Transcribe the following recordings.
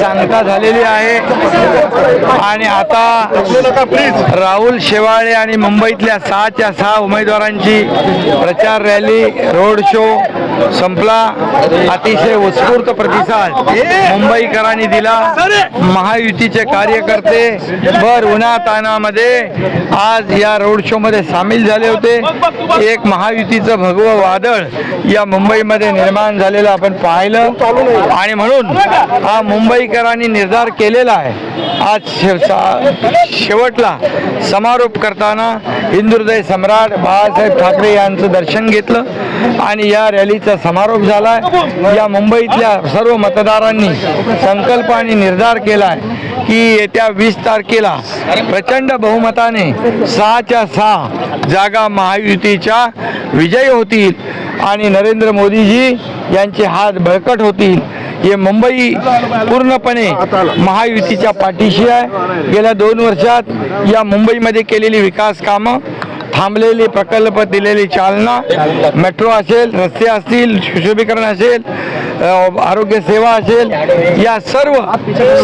सांगता झालेली आहे. आणि आता राहुल शेवाळे आणि मुंबईतल्या सहाच्या सहा उमेदवारांची प्रचार रॅली रोड शो संपला. अतिशय उत्स्फूर्त प्रतिसाद. मुंबईकरांनी दिला. महायुतीचे कार्यकर्ते भर उन्हातानामध्ये आज या रोड शो मध्ये सामील झाले होते. एक महायुतीचं भगवं वादळ या मुंबईमध्ये निर्माण झालेलं आपण पाहिलं. आणि म्हणून हा मुंबईकरांनी निर्धार केलेला आहे. आज शे- सा- शेवटला समारोप करताना हिंदुहृदय सम्राट बाळासाहेब ठाकरे यांचं दर्शन घेतलं आणि या रॅलीचा समारोप झाला या मुंबईतल्या सर्व मतदारांनी संकल्प आणि निर्धार केला आहे की येत्या वीस तारखेला प्रचंड बहुमताने सहाच्या सहा जागा महायुतीच्या विजयी होतील आणि नरेंद्र मोदीजी यांचे हात बळकट होतील. हे मुंबई पूर्णपणे महायुतीच्या पाठीशी आहे. गेल्या दोन वर्षात या मुंबईमध्ये केलेली विकास कामं थांबलेली प्रकल्प दिलेली चालना मेट्रो असेल रस्ते असतील सुशोभीकरण असेल आरोग्य सेवा असेल या सर्व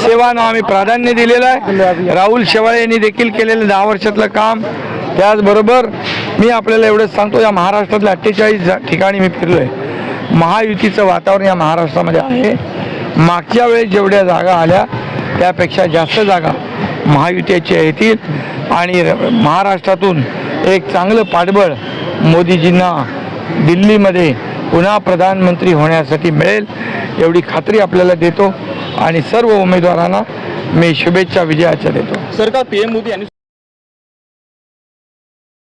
सेवांना आम्ही प्राधान्य दिलेलं आहे. राहुल शेवाळे यांनी देखील केलेलं दहा वर्षातलं काम. त्याचबरोबर मी आपल्याला एवढंच सांगतो या महाराष्ट्रातल्या अठ्ठेचाळीस ठिकाणी मी फिरलो आहे महायुतीचं वातावरण या महाराष्ट्रामध्ये आहे. मागच्या वेळेस जेवढ्या जागा आल्या त्यापेक्षा जास्त जागा महायुतीच्या येतील. आणि महाराष्ट्रातून एक चांगलं पाठबळ मोदीजींना दिल्लीमध्ये पुन्हा प्रधानमंत्री होण्यासाठी मिळेल एवढी खात्री आपल्याला देतो. आणि सर्व उमेदवारांना मी शुभेच्छा विजयाच्या देतो. सरकार पीएम मोदी यांनी